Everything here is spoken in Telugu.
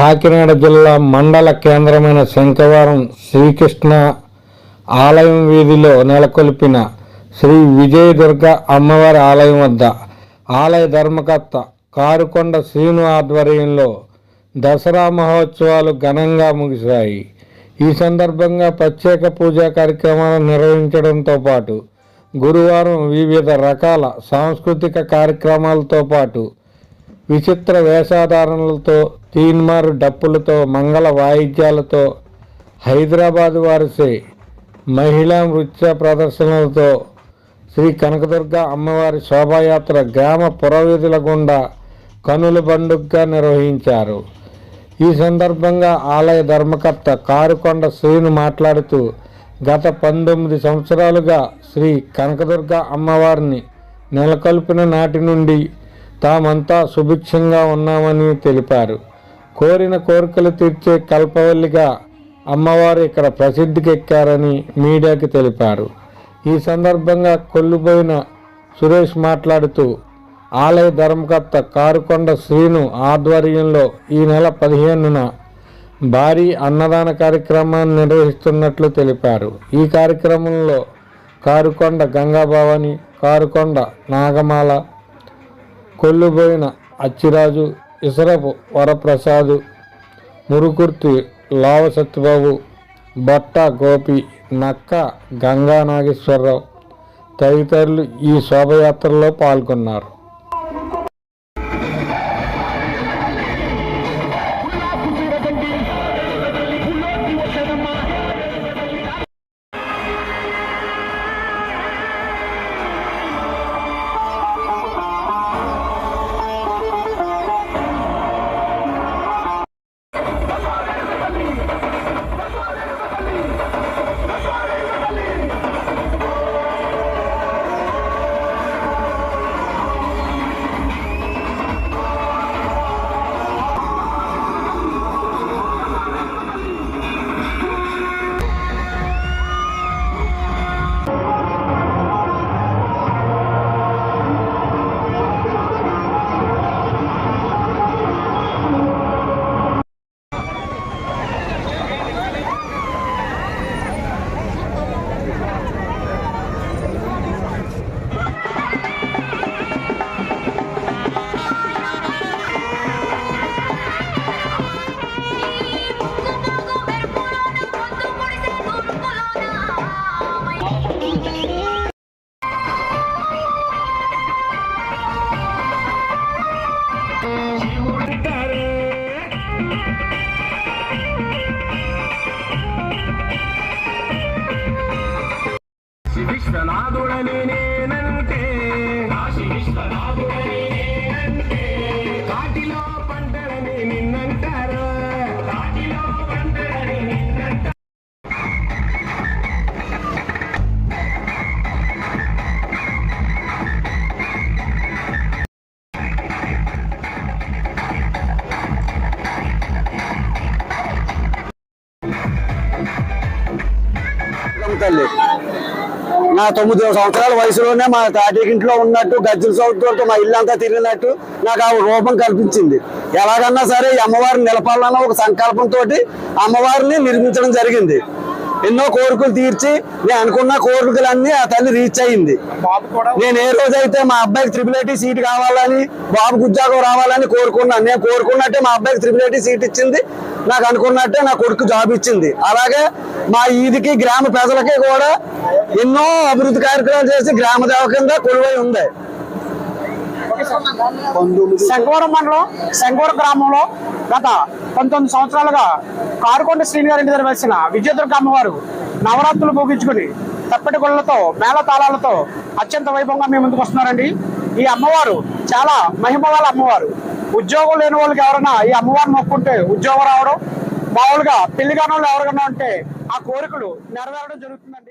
కాకినాడ జిల్లా మండల కేంద్రమైన శంఖవరం శ్రీకృష్ణ ఆలయం వీధిలో నెలకొల్పిన శ్రీ విజయదుర్గ అమ్మవారి ఆలయం వద్ద ఆలయ ధర్మకర్త కారుకొండ శ్రీను ఆధ్వర్యంలో దసరా మహోత్సవాలు ఘనంగా ముగిశాయి. ఈ సందర్భంగా ప్రత్యేక పూజా కార్యక్రమాలు నిర్వహించడంతో పాటు గురువారం వివిధ రకాల సాంస్కృతిక కార్యక్రమాలతో పాటు విచిత్ర వేషాధారణలతో తీన్మారు డప్పులతో మంగళ వాయిద్యాలతో హైదరాబాద్ వారిసే మహిళా నృత్య ప్రదర్శనలతో శ్రీ కనకదుర్గ అమ్మవారి శోభాయాత్ర గ్రామ పురవీధుల గుండా కనుల పండుగగా నిర్వహించారు. ఈ సందర్భంగా ఆలయ ధర్మకర్త కారుకొండ శ్రీను మాట్లాడుతూ గత పంతొమ్మిది సంవత్సరాలుగా శ్రీ కనకదుర్గ అమ్మవారిని నెలకొల్పిన నాటి నుండి తామంతా సుభిక్షంగా ఉన్నామని తెలిపారు. కోరిన కోరికలు తీర్చే కల్పవల్లిగా అమ్మవారు ఇక్కడ ప్రసిద్ధికెక్కారని మీడియాకి తెలిపారు. ఈ సందర్భంగా కొల్లుబోయిన సురేష్ మాట్లాడుతూ ఆలయ ధర్మకర్త కారుకొండ శ్రీను ఆధ్వర్యంలో ఈ నెల పదిహేనున భారీ అన్నదాన కార్యక్రమాన్ని నిర్వహిస్తున్నట్లు తెలిపారు. ఈ కార్యక్రమంలో కారుకొండ గంగాభవాని కారుకొండ నాగమాల కొల్లుబోయిన అచ్చిరాజు ఇసరపు వరప్రసాదు మురుకుర్తి లావ సత్యబాబు బట్ట గోపి నక్క గంగా నాగేశ్వరరావు తదితరులు ఈ శోభయాత్రలో పాల్గొన్నారు. తల్లి. నా తొమ్మిది సంవత్సరాల వయసులోనే మా తాటికింట్లో ఉన్నట్టు గజ్జల సౌతులతో మా ఇల్లు అంతా తిరిగినట్టు నాకు ఆ రూపం కల్పించింది. ఎలాగన్నా సరే ఈ అమ్మవారిని నిలపాలన్న ఒక సంకల్పంతో అమ్మవారిని నిర్మించడం జరిగింది. ఎన్నో కోరికలు తీర్చి నేను అనుకున్న కోరికలన్నీ ఆ తల్లి రీచ్ అయింది. నేను ఏ రోజైతే మా అబ్బాయికి త్రిపుల్ ఐటీ సీట్ కావాలని బాబుకు ఉద్యోగం రావాలని కోరుకున్నాను నేను కోరుకున్నట్టే మా అబ్బాయికి త్రిపుల్ ఐటీ సీట్ ఇచ్చింది. నాకు అనుకున్నట్టే నా కొడుకు జాబ్ ఇచ్చింది. అలాగే మా ఈదికి గ్రామ ప్రజలకి కూడా ఎన్నో అభివృద్ధి కార్యక్రమాలు చేసి గ్రామ దేవ కింద కొలువై ఉంది. శంకవరం మండలం శంకవరం గ్రామంలో గత పంతొమ్మిది సంవత్సరాలుగా కారుకొండ శ్రీని గారి ఇంటి దగ్గర వెలిసిన విజయదుర్గ అమ్మవారు నవరాత్రులు ముగించుకుని తప్పటి గుళ్ళతో మేళ తాళాలతో అత్యంత వైభవంగా మేము ముందుకు వస్తున్నారండి. ఈ అమ్మవారు చాలా మహిమ వాళ్ళ అమ్మవారు. ఉద్యోగం లేని వాళ్ళకి ఎవరైనా ఈ అమ్మవారిని మొక్కుంటే ఉద్యోగం రావడం మామూలుగా పెళ్ళి కాని వాళ్ళు ఎవరికైనా ఉంటే ఆ కోరికలు నెరవేరడం జరుగుతుందండి.